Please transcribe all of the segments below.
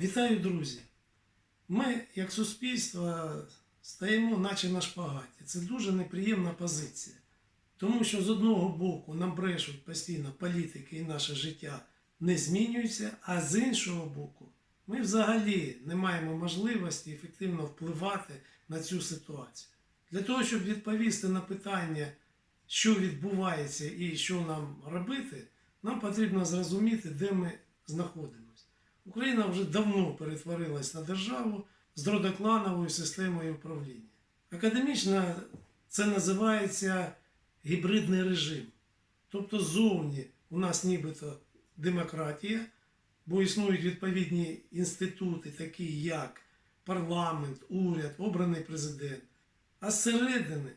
Вітаю, друзі! Ми, як суспільство, стаємо наче на шпагаті. Це дуже неприємна позиція. Тому що з одного боку нам брешуть постійно політики і наше життя не змінюється, а з іншого боку, ми взагалі не маємо можливості ефективно впливати на цю ситуацію. Для того, щоб відповісти на питання, що відбувається і що нам робити, нам потрібно зрозуміти, де ми знаходимося. Україна вже давно перетворилась на державу з родоклановою системою управління. Академічно це називається гібридний режим. Тобто ззовні у нас нібито демократія, бо існують відповідні інститути, такі як парламент, уряд, обраний президент. А зсередини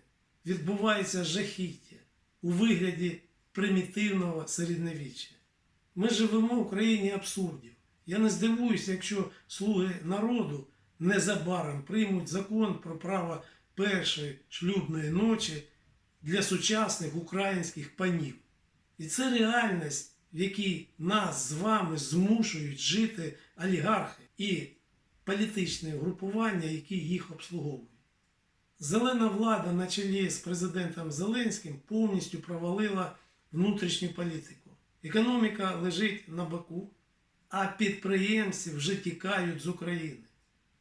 відбувається жахіття у вигляді примітивного середньовіччя. Ми живемо в країні абсурдів. Я не здивуюся, якщо слуги народу незабаром приймуть закон про право першої шлюбної ночі для сучасних українських панів. І це реальність, в якій нас з вами змушують жити олігархи і політичні групування, які їх обслуговують. Зелена влада на чолі з президентом Зеленським повністю провалила внутрішню політику. Економіка лежить на боку, а підприємці вже тікають з України.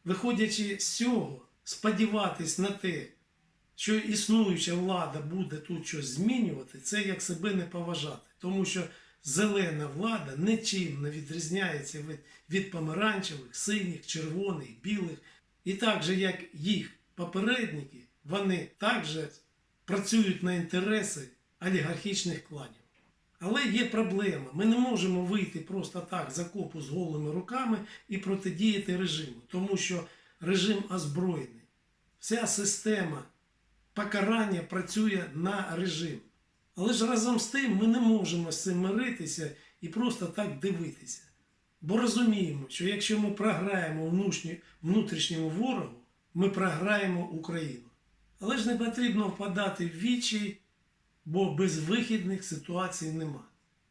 Виходячи з цього, сподіватись на те, що існуюча влада буде тут щось змінювати, це як себе не поважати. Тому що зелена влада нічим не відрізняється від, від помаранчевих, синіх, червоних, білих. І так же, як їх попередники, вони також працюють на інтереси олігархічних кланів. Але є проблема. Ми не можемо вийти просто так з окопу з голими руками і протидіяти режиму, тому що режим озброєний. Вся система покарання працює на режим. Але ж разом з тим ми не можемо з цим миритися і просто так дивитися. Бо розуміємо, що якщо ми програємо внутрішньому ворогу, ми програємо Україну. Але ж не потрібно впадати в вічі, бо безвихідних ситуацій нема.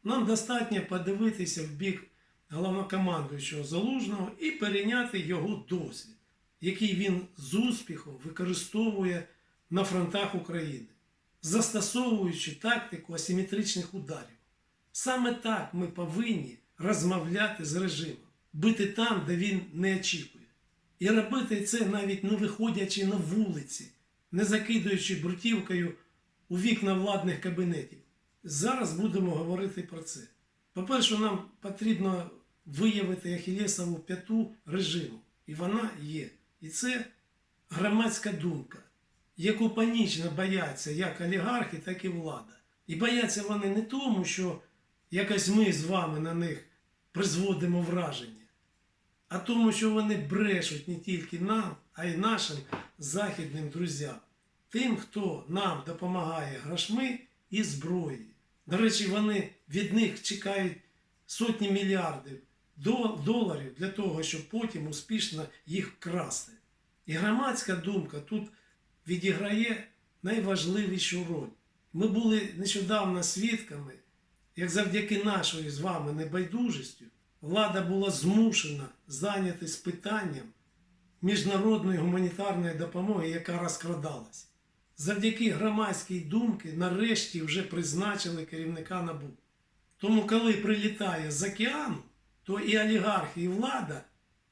Нам достатньо подивитися в бік головнокомандуючого Залужного і перейняти його досвід, який він з успіхом використовує на фронтах України, застосовуючи тактику асиметричних ударів. Саме так ми повинні розмовляти з режимом, бити там, де він не очікує. І робити це навіть не виходячи на вулиці, не закидуючи брутівкою у вікна владних кабінетів. Зараз будемо говорити про це. По-перше, нам потрібно виявити Ахілєсову п'яту режиму. І вона є. І це громадська думка, яку панічно бояться як олігархи, так і влада. І бояться вони не тому, що якось ми з вами на них призводимо враження, а тому, що вони брешуть не тільки нам, а й нашим західним друзям, тим, хто нам допомагає грошми і зброєю. До речі, вони від них чекають сотні мільярдів доларів для того, щоб потім успішно їх вкрасти. І громадська думка тут відіграє найважливішу роль. Ми були нещодавно свідками, як завдяки нашої з вами небайдужістю влада була змушена зайнятися питанням міжнародної гуманітарної допомоги, яка розкрадалась. Завдяки громадській думці нарешті вже призначили керівника НАБУ. Тому, коли прилітає з океану, то і олігархи, і влада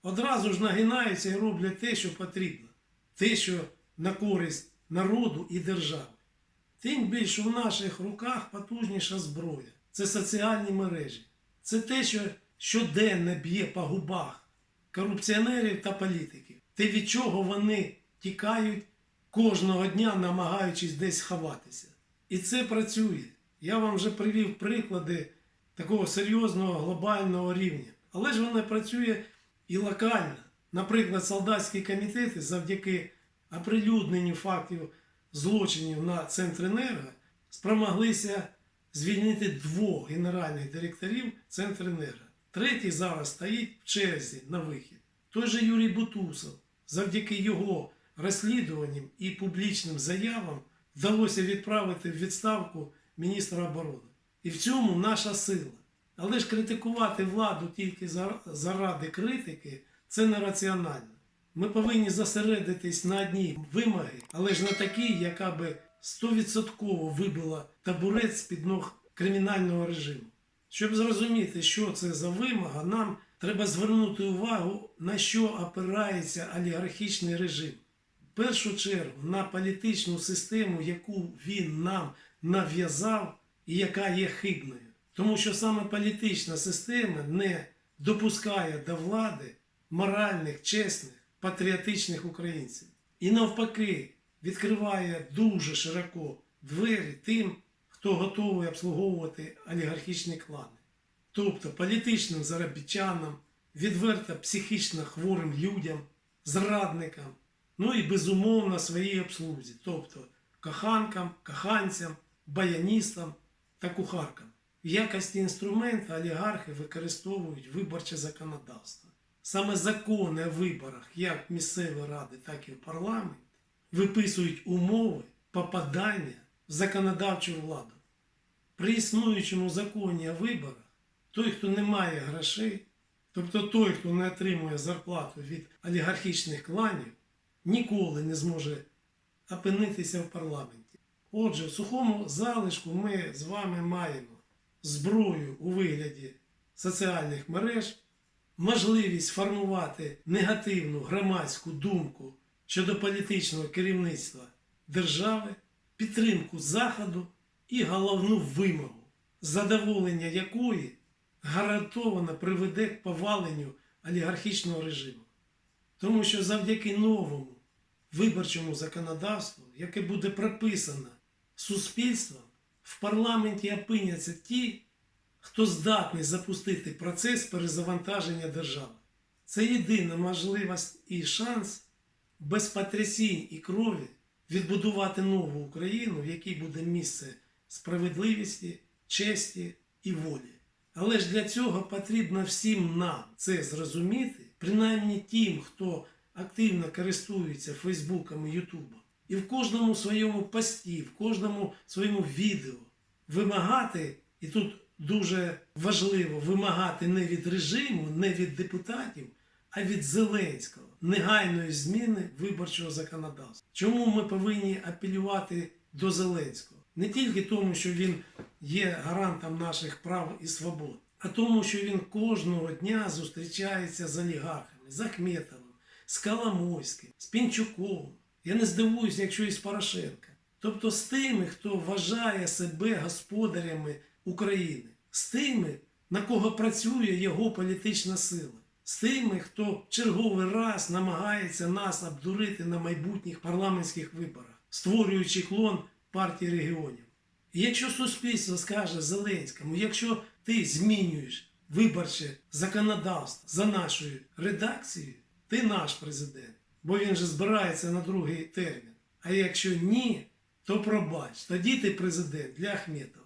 одразу ж нагинаються і роблять те, що потрібно, те, що на користь народу і держави. Тим більше в наших руках потужніша зброя. Це соціальні мережі. Це те, що щоденно б'є по губах корупціонерів та політиків. Те, від чого вони тікають кожного дня, намагаючись десь ховатися. І це працює. Я вам вже привів приклади такого серйозного глобального рівня. Але ж воно працює і локально. Наприклад, солдатські комітети завдяки оприлюдненню фактів злочинів на Центренерго спромоглися звільнити двох генеральних директорів Центренерго. Третій зараз стоїть в черзі на вихід. Той же Юрій Бутусов, завдяки його розслідуванням і публічним заявам вдалося відправити в відставку міністра оборони. І в цьому наша сила. Але ж критикувати владу тільки заради критики це нераціонально. Ми повинні зосередитись на одній вимоги, але ж не такій, яка би 100% вибила табурець з-під ног кримінального режиму. Щоб зрозуміти, що це за вимога, нам треба звернути увагу, на що опирається олігархічний режим. Першу чергу на політичну систему, яку він нам нав'язав і яка є хибною. Тому що саме політична система не допускає до влади моральних, чесних, патріотичних українців. І навпаки, відкриває дуже широко двері тим, хто готовий обслуговувати олігархічні клани. Тобто політичним заробітчанам, відверто психічно хворим людям, зрадникам, ну і безумовно своїй обслузі, тобто коханкам, коханцям, баяністам та кухаркам. В якості інструмента олігархи використовують виборче законодавство. Саме закони о виборах, як в місцеві ради, так і в парламент, виписують умови попадання в законодавчу владу. При існуючому законі о виборах той, хто не має грошей, тобто той, хто не отримує зарплату від олігархічних кланів, ніколи не зможе опинитися в парламенті. Отже, в сухому залишку ми з вами маємо зброю у вигляді соціальних мереж, можливість формувати негативну громадську думку щодо політичного керівництва держави, підтримку Заходу і головну вимогу, задоволення якої гарантовано приведе к поваленню олігархічного режиму. Тому що завдяки новому виборчому законодавству, яке буде прописано суспільством, в парламенті опиняться ті, хто здатний запустити процес перезавантаження держави. Це єдина можливість і шанс без потрясінь і крові відбудувати нову Україну, в якій буде місце справедливості, честі і волі. Але ж для цього потрібно всім нам це зрозуміти, принаймні тим, хто активно користується Фейсбуком і Ютубом. І в кожному своєму пості, в кожному своєму відео вимагати, і тут дуже важливо вимагати не від режиму, не від депутатів, а від Зеленського негайної зміни виборчого законодавства. Чому ми повинні апелювати до Зеленського? Не тільки тому, що він є гарантом наших прав і свобод, а тому, що він кожного дня зустрічається з олігархами, з Ахметовим, з Коломойським, з Пінчуковим. Я не здивуюся, якщо і з Порошенка. Тобто з тими, хто вважає себе господарями України, з тими, на кого працює його політична сила, з тими, хто черговий раз намагається нас обдурити на майбутніх парламентських виборах, створюючи клон партії регіонів. І якщо суспільство скаже Зеленському, якщо ти змінюєш виборче законодавство за нашою редакцією, ти наш президент, бо він же збирається на другий термін. А якщо ні, то пробач, тоді ти президент для Ахметова.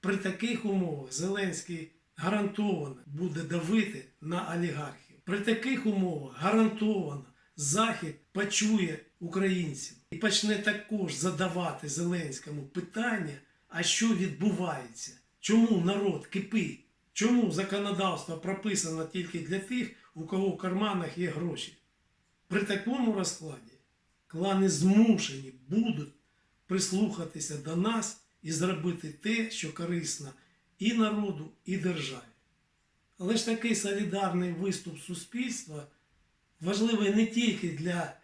При таких умовах Зеленський гарантовано буде давити на олігархів. При таких умовах гарантовано Захід почує українців і почне також задавати Зеленському питання, а що відбувається, чому народ кипить, чому законодавство прописано тільки для тих, у кого в карманах є гроші. При такому розкладі клани змушені будуть прислухатися до нас і зробити те, що корисно і народу, і державі. Але ж такий солідарний виступ суспільства важливий не тільки для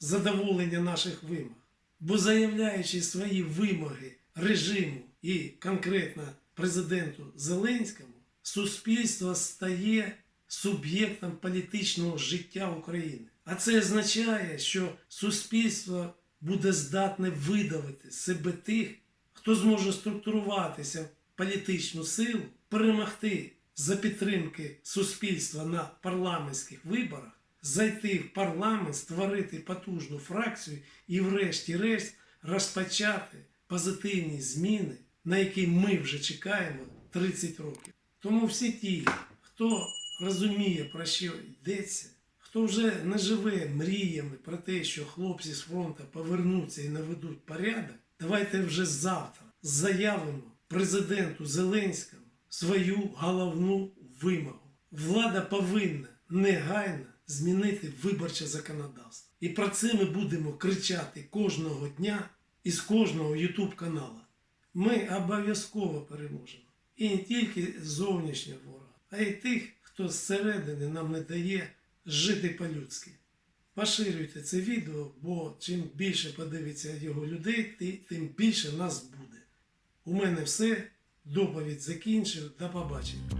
задоволення наших вимог, бо заявляючи свої вимоги режиму і конкретно президенту Зеленському, суспільство стає суб'єктом політичного життя України. А це означає, що суспільство буде здатне видавити себе тих, хто зможе структуруватися в політичну силу, перемогти за підтримки суспільства на парламентських виборах, зайти в парламент, створити потужну фракцію і, врешті-решт, розпочати позитивні зміни, на які ми вже чекаємо 30 років. Тому всі ті, хто розуміє, про що йдеться, хто вже не живе мріями про те, що хлопці з фронту повернуться і наведуть порядок, давайте вже завтра заявимо президенту Зеленському свою головну вимогу. Влада повинна негайно змінити виборче законодавство. І про це ми будемо кричати кожного дня із кожного YouTube каналу. Ми обов'язково переможемо. І не тільки зовнішнього ворога, а й тих, хто зсередини нам не дає жити по-людськи. Поширюйте це відео, бо чим більше подивиться його людей, тим більше нас буде. У мене все. Доповідь закінчив. До побачення.